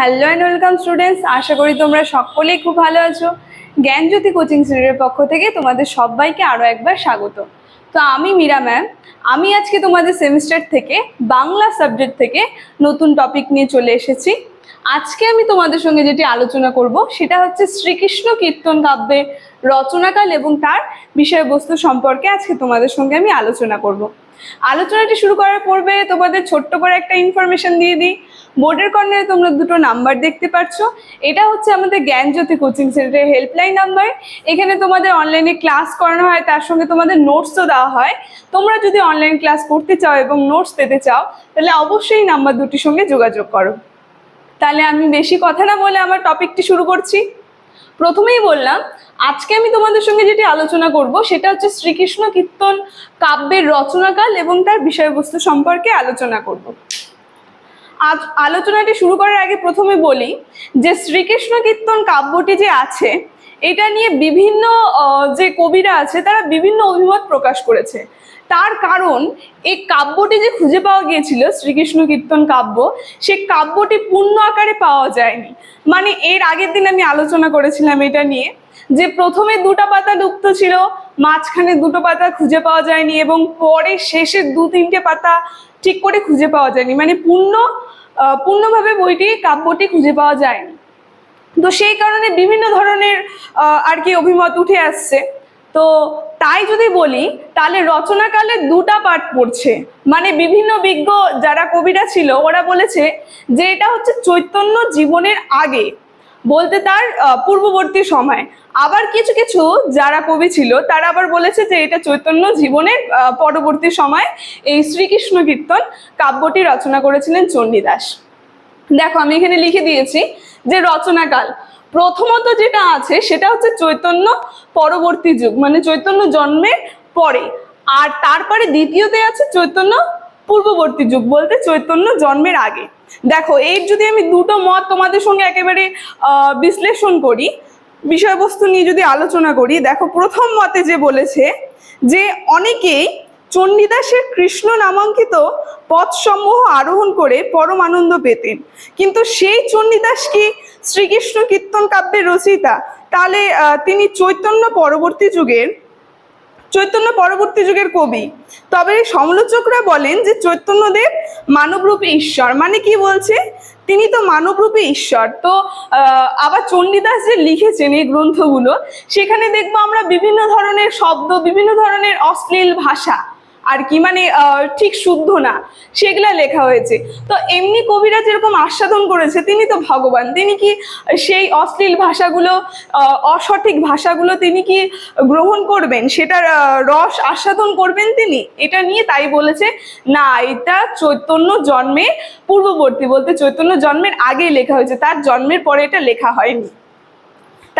Hello and welcome students আশা করি তোমরা সকলেই খুব ভালো আছো। জ্ঞানজ্যোতি কোচিং সেন্টারের পক্ষ থেকে তোমাদের সবাইকে আরও একবার স্বাগত। তো আমি মীরা ম্যাম আমি আজকে তোমাদের সেমিস্টার থেকে, বাংলা সাবজেক্ট থেকে নতুন টপিক নিয়ে চলে এসেছি। আজকে আমি তোমাদের সঙ্গে যেটি আলোচনা করব, সেটা হচ্ছে শ্রীকৃষ্ণ কীর্তন কাব্যের রচনাকাল এবং তার বিষয়বস্তু সম্পর্কে আজকে তোমাদের সঙ্গে আমি আলোচনা করব। আলোচনাটি শুরু করার পূর্বে তোমাদের ছোট্ট করে একটা ইনফরমেশন দিয়ে দিই। বোর্ডের কর্নারে তোমরা দুটো নাম্বার দেখতে পাচ্ছ এটা হচ্ছে আমাদের জ্ঞানজ্যোতি কোচিং সেন্টারের হেল্পলাইন নাম্বার এখানে তোমাদের অনলাইনে ক্লাস করানো হয়, তার সঙ্গে তোমাদের নোটসও দেওয়া হয়। তোমরা যদি অনলাইন ক্লাস করতে চাও এবং নোটস পেতে চাও, তাহলে অবশ্যই নাম্বার দুটির সঙ্গে যোগাযোগ করো। তাহলে আমি বেশি কথা না বলে আমার টপিকটি শুরু করছি। প্রথমেই বললাম, আজকে আমি তোমাদের সঙ্গে যেটি আলোচনা করব, সেটা হচ্ছে শ্রীকৃষ্ণ কীর্তন কাব্যের রচনাকাল এবং তার বিষয়বস্তু সম্পর্কে আলোচনা করব। আজ আলোচনাটি শুরু করার আগে প্রথমে বলি যে শ্রীকৃষ্ণ কীর্তন কাব্যটি যে আছে এটা নিয়ে বিভিন্ন যে কবিরা আছে, তারা বিভিন্ন অভিমত প্রকাশ করেছে। তার কারণ, এই কাব্যটি যে খুঁজে পাওয়া গিয়েছিল, শ্রীকৃষ্ণ কীর্তন কাব্য, সে কাব্যটি পূর্ণ আকারে পাওয়া যায়নি। মানে এর আগের দিন আমি আলোচনা করেছিলাম এটা নিয়ে, যে প্রথমে দুটো পাতা লুপ্ত ছিল, মাঝখানে দুটো পাতা খুঁজে পাওয়া যায়নি এবং পরে শেষের দু তিনটে পাতা ঠিক করে খুঁজে পাওয়া যায়নি। মানে পূর্ণ পূর্ণভাবে বইটি, কাব্যটি খুঁজে পাওয়া যায়নি। তো সেই কারণে বিভিন্ন ধরনের আর কি অভিমত উঠে আসছে। তো তাই যদি বলি, তাহলে রচনাকালে দুটা পাঠ পড়ছে। মানে বিভিন্ন বিজ্ঞ যারা কবিরা ছিল, ওরা বলেছে যে এটা হচ্ছে চৈতন্য জীবনের আগে, বলতে তার পূর্ববর্তী সময়। আবার কিছু কিছু যারা কবি ছিল, তারা আবার বলেছে যে এটা চৈতন্য জীবনের পরবর্তী সময় এই শ্রীকৃষ্ণ কীর্তন কাব্যটি রচনা করেছিলেন চণ্ডীদাস। দেখো, আমি এখানে লিখে দিয়েছি যে রচনাকাল। প্রথমত যেটা আছে, সেটা হচ্ছে চৈতন্য পরবর্তী যুগ মানে চৈতন্য জন্মের পরে। আর তারপরে দ্বিতীয়তে আছে চৈতন্য পূর্ববর্তী যুগ, বলতে চৈতন্য জন্মের আগে। দেখো, এর যদি আমি দুটো মত তোমাদের সঙ্গে একেবারে বিশ্লেষণ করি, বিষয়বস্তু নিয়ে যদি আলোচনা করি, দেখো প্রথম মতে যে বলেছে যে অনেকেই চণ্ডীদাসের কৃষ্ণ নামাঙ্কিত পথসমূহ আরোহণ করে পরম আনন্দ পেতেন। কিন্তু সেই চণ্ডীদাস কি শ্রীকৃষ্ণ কীর্তন কাব্যের রচয়িতা তাহলে তিনি চৈতন্য পরবর্তী যুগের, চৈতন্য পরবর্তী যুগের কবি। তবে সমালোচকরা বলেন যে চৈতন্যদেব মানবরূপী ঈশ্বর। মানে কি বলছে? তিনি তো মানবরূপী ঈশ্বর। তো আবার চণ্ডীদাস যে লিখেছেন এই গ্রন্থগুলো, সেখানে দেখব আমরা বিভিন্ন ধরনের শব্দ, বিভিন্ন ধরনের অশ্লীল ভাষা। আর কি মানে ঠিক শুদ্ধ না, সেগুলা লেখা হয়েছে। তো এমনি কবিরা যেরকম আস্বাদন করেছে, তিনি তো ভগবান। তিনি কি সেই অশ্লীল ভাষাগুলো অসঠিক ভাষাগুলো তিনি কি গ্রহণ করবেন? সেটার রস আস্বাদন করবেন তিনি? এটা নিয়ে তাই বলেছে, না, এটা চৈতন্য জন্মে পূর্ববর্তী। বলতে চৈতন্য জন্মের আগেই লেখা হয়েছে, তার জন্মের পরে এটা লেখা হয়নি।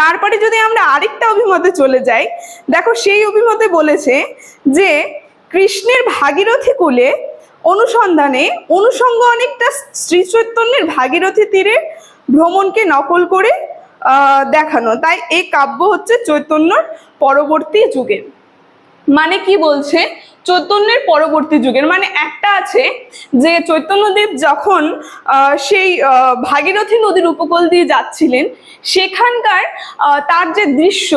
তারপরে যদি আমরা আরেকটা অভিমতে চলে যাই, দেখো সেই অভিমতে বলেছে যে কৃষ্ণের ভাগীরথী কুলে অনুসন্ধানে অনুষঙ্গ অনেকটা শ্রী চৈতন্যের ভাগীরথী তীরে ভ্রমণকে নকল করে দেখানো। তাই এই কাব্য হচ্ছে চৈতন্যর পরবর্তী যুগের। মানে কি বলছে? চৈতন্যের পরবর্তী যুগের মানে একটা আছে যে চৈতন্যদেব যখন সেই ভাগীরথী নদীর উপকূল দিয়ে যাচ্ছিলেন, সেখানকার তার যে দৃশ্য,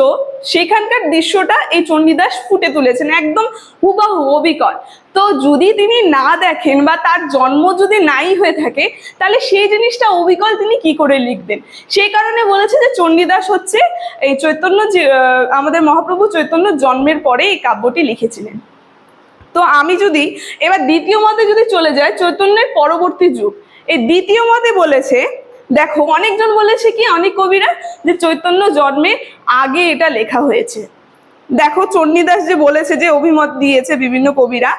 সেখানকার দৃশ্যটা এই চণ্ডীদাস ফুটে তুলেছেন, একদম হুবাহু, অবিকল। তো যদি তিনি না দেখেন বা তার জন্ম যদি নাই হয়ে থাকে, তাহলে সেই জিনিসটা অবিকল তিনি কি করে লিখবেন? সেই কারণে বলেছে যে চণ্ডীদাস হচ্ছে এই চৈতন্য আমাদের মহাপ্রভু চৈতন্য জন্মের পরে এই কাব্যটি লিখেছিলেন। তো আমি যদি এবার দ্বিতীয় মতে যদি চলে যায় চৈতন্যের পরবর্তী যুগ। এই দ্বিতীয় মতে বলেছে, দেখো অনেকজন বলেছে কি, অনেক কবিরা, যে চৈতন্য জন্মের আগে এটা লেখা হয়েছে। দেখো চণ্ডীদাস যে বলেছে, যে অভিমত দিয়েছে বিভিন্ন কবিরা,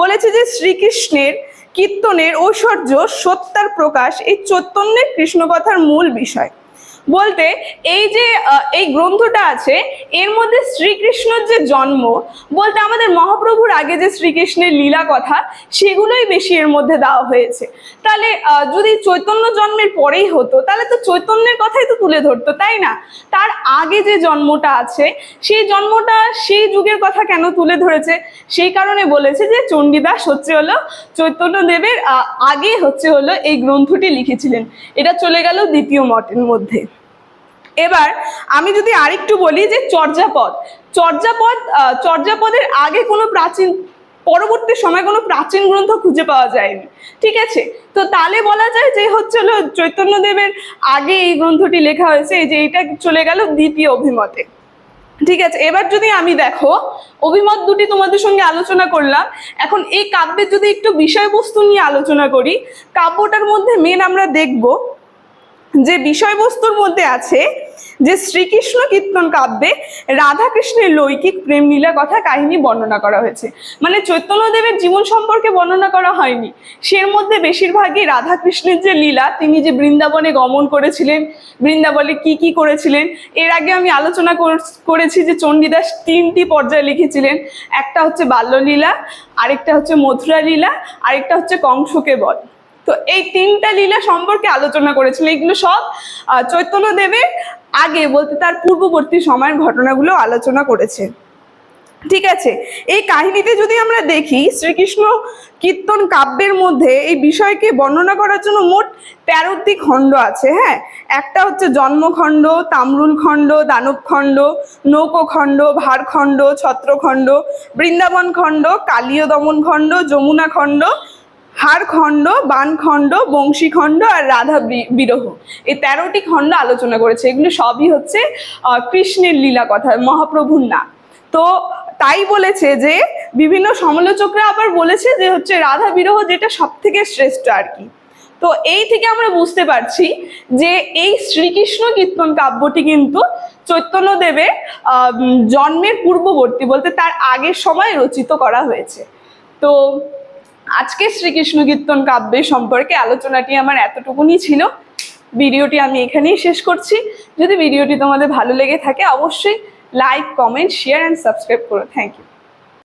বলেছে যে শ্রীকৃষ্ণের কীর্তনের ঐশ্বর্য সত্যার প্রকাশ এই চৈতন্যের কৃষ্ণকথার মূল বিষয়। বলতে এই যে এই গ্রন্থটা আছে এর মধ্যে শ্রীকৃষ্ণর যে জন্ম বলতে আমাদের মহাপ্রভুর আগে যে শ্রীকৃষ্ণের লীলা কথা সেগুলোই বেশি এর মধ্যে দেওয়া হয়েছে। তাহলে যদি চৈতন্য জন্মের পরেই হতো তাহলে তো চৈতন্যের কথাই তো তুলে ধরতো তাই না? তার আগে যে জন্মটা আছে সেই জন্মটা সেই যুগের কথা কেন তুলে ধরেছে? সেই কারণে বলেছে যে চণ্ডীদাস হচ্ছে হলো চৈতন্যদেবের আহ, আগে হচ্ছে হলো এই গ্রন্থটি লিখেছিলেন। এটা চলে গেল দ্বিতীয় মঠের মধ্যে। এবার আমি যদি আরেকটু বলি যে চর্যাপদ চর্যাপদ চর্যাপদের আগে কোনো প্রাচীন, পরবর্তী সময় কোনো প্রাচীন গ্রন্থ খুঁজে পাওয়া যায়নি, ঠিক আছে? তো তাহলে বলা যায় যে হচ্ছে হলো চৈতন্যদেবের আগে এই গ্রন্থটি লেখা হয়েছে, এই যে এটা চলে গেল দ্বিতীয় অভিমতে, ঠিক আছে? এবার যদি আমি দেখো, অভিমত দুটি তোমাদের সঙ্গে আলোচনা করলাম, এখন এই কাব্যের যদি একটু বিষয়বস্তু নিয়ে আলোচনা করি, কাব্যটার মধ্যে মেন আমরা দেখব যে বিষয়বস্তুর মধ্যে আছে যে শ্রীকৃষ্ণ কীর্তন কাব্যে রাধাকৃষ্ণের লৈকিক প্রেম লীলা কথা কাহিনী বর্ণনা করা হয়েছে। মানে চৈতন্যদেবের জীবন সম্পর্কে বর্ণনা করা হয়নি। সের মধ্যে বেশিরভাগই রাধাকৃষ্ণের যে লীলা, তিনি যে বৃন্দাবনে গমন করেছিলেন, বৃন্দাবনে কি কি করেছিলেন, এর আগে আমি আলোচনা কর- করেছি যে চণ্ডীদাস তিনটি পর্যায়ে লিখেছিলেন। একটা হচ্ছে বাল্যলীলা, আরেকটা হচ্ছে মথুরা লীলা, আরেকটা হচ্ছে কংসকে বধ তো এই তিনটা লীলা সম্পর্কে আলোচনা করেছিলেন। এগুলো সব চৈতন্যদেবের আগে বলতে তার পূর্ববর্তী সময়ের ঘটনাগুলো আলোচনা করেছে। ঠিক আছে, এই কাহিনীতে যদি আমরা দেখি, শ্রীকৃষ্ণ কীর্তন কাব্যের মধ্যে এই বিষয়কে বর্ণনা করার জন্য মোট তেরোটি খণ্ড আছে হ্যাঁ? একটা হচ্ছে জন্মখণ্ড, তামরুল খণ্ড, দানব খণ্ড নৌকখণ্ড ভারখণ্ড ছত্রখণ্ড, বৃন্দাবন খণ্ড, কালীয় দমন খণ্ড, যমুনা খণ্ড হার খণ্ড বান খণ্ড বংশী খণ্ড আর রাধা বিরহ। এই তেরোটি খণ্ড আলোচনা করেছে। এগুলো সবই হচ্ছে কৃষ্ণের লীলা কথা, মহাপ্রভুর না তো তাই বলেছে যে, বিভিন্ন সমালোচকরা আবার বলেছে যে, হচ্ছে রাধা বিরহ যেটা সব থেকে শ্রেষ্ঠ আর কি। তো এই থেকে আমরা বুঝতে পারছি যে, এই শ্রীকৃষ্ণ কীর্তন কাব্যটি কিন্তু চৈতন্যদেবের জন্মের পূর্ববর্তী বলতে তার আগের সময় রচিত করা হয়েছে। তো আজকে শ্রীকৃষ্ণ কীর্তন কাব্য সম্পর্কে আলোচনাটি আমার এতটুকুনি ছিল। ভিডিওটি আমি এখানেই শেষ করছি। যদি ভিডিওটি তোমাদের ভালো লেগে থাকে, অবশ্যই like comment share and subscribe করো। Thank you